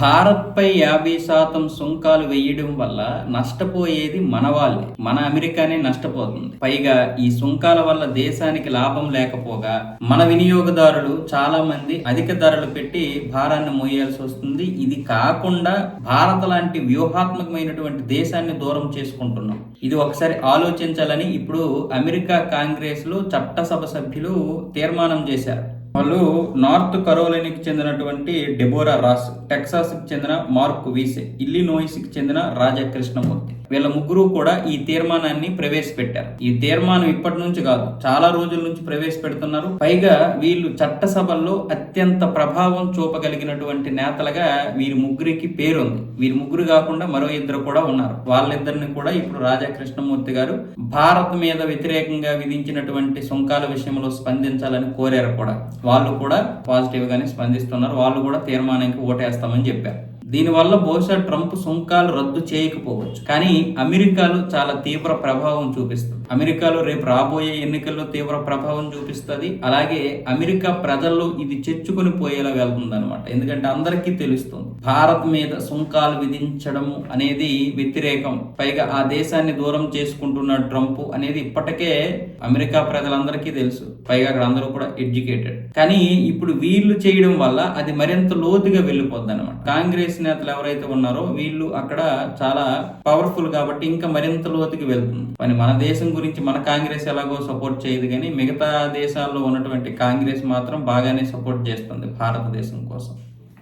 భారత్పై యాభై శాతం సుంకాలు వేయడం వల్ల నష్టపోయేది మన వాళ్ళే. మన అమెరికానే నష్టపోతుంది. పైగా ఈ సుంకాల వల్ల దేశానికి లాభం లేకపోగా మన వినియోగదారులు చాలా మంది అధిక ధరలు పెట్టి భారాన్ని మోయాల్సి వస్తుంది. ఇది కాకుండా భారత్ లాంటి వ్యూహాత్మకమైనటువంటి దేశాన్ని దూరం చేసుకుంటున్నాం. ఇది ఒకసారి ఆలోచించాలని ఇప్పుడు అమెరికా కాంగ్రెస్లో చట్టసభ సభ్యులు తీర్మానం చేశారు. వాళ్ళు నార్త్ కరోలినికి చెందినటువంటి డెబోరా రాస్ టెక్సాస్కి చెందిన మార్క్ వీసే ఇల్లినోయిస్కి చెందిన రాజా కృష్ణమూర్తి వీళ్ళ ముగ్గురు కూడా ఈ తీర్మానాన్ని ప్రవేశపెట్టారు. ఈ తీర్మానం ఇప్పటి నుంచి కాదు చాలా రోజుల నుంచి ప్రవేశపెడుతున్నారు. పైగా వీళ్ళు చట్టసభల్లో అత్యంత ప్రభావం చూపగలిగినటువంటి నేతలుగా వీరి ముగ్గురికి పేరుంది. వీరి ముగ్గురు కాకుండా మరో ఇద్దరు కూడా ఉన్నారు. వాళ్ళిద్దరిని కూడా ఇప్పుడు రాజా కృష్ణమూర్తి గారు భారత్ మీద వ్యతిరేకంగా విధించినటువంటి సుంకాల విషయంలో స్పందించాలని కోరారు కూడా. వాళ్ళు కూడా పాజిటివ్ గానే స్పందిస్తున్నారు. వాళ్ళు కూడా తీర్మానానికి ఓటేస్తామని చెప్పారు. దీనివల్ల బహుశా ట్రంప్ సుంకాలు రద్దు చేయకపోవచ్చు. కానీ అమెరికాలో చాలా తీవ్ర ప్రభావం చూపిస్తుంది. అమెరికాలో రేపు రాబోయే ఎన్నికల్లో తీవ్ర ప్రభావం చూపిస్తుంది. అలాగే అమెరికా ప్రజల్లో ఇది చెచ్చుకొని పోయేలా వెళ్తుంది అనమాట ఎందుకంటే అందరికీ తెలుస్తుంది భారత్ మీద సుంకాలు విధించడం అనేది వ్యతిరేకం. పైగా ఆ దేశాన్ని దూరం చేసుకుంటున్న ట్రంప్ అనేది ఇప్పటికే అమెరికా ప్రజలందరికీ తెలుసు. పైగా అక్కడ అందరూ కూడా ఎడ్యుకేటెడ్. కానీ ఇప్పుడు వీళ్ళు చేయడం వల్ల అది మరింత లోతుగా వెళ్ళిపోద్ది అనమాట కాంగ్రెస్ కాంగ్రెస్ నేతలు ఎవరైతే ఉన్నారో వీళ్ళు అక్కడ చాలా పవర్ఫుల్ కాబట్టి ఇంకా మరింత లోతుకి వెళ్తుంది. మరి మన దేశం గురించి మన కాంగ్రెస్ ఎలాగో సపోర్ట్ చేయదు కానీ మిగతా దేశాల్లో ఉన్నటువంటి కాంగ్రెస్ మాత్రం బాగానే సపోర్ట్ చేస్తుంది భారతదేశం కోసం.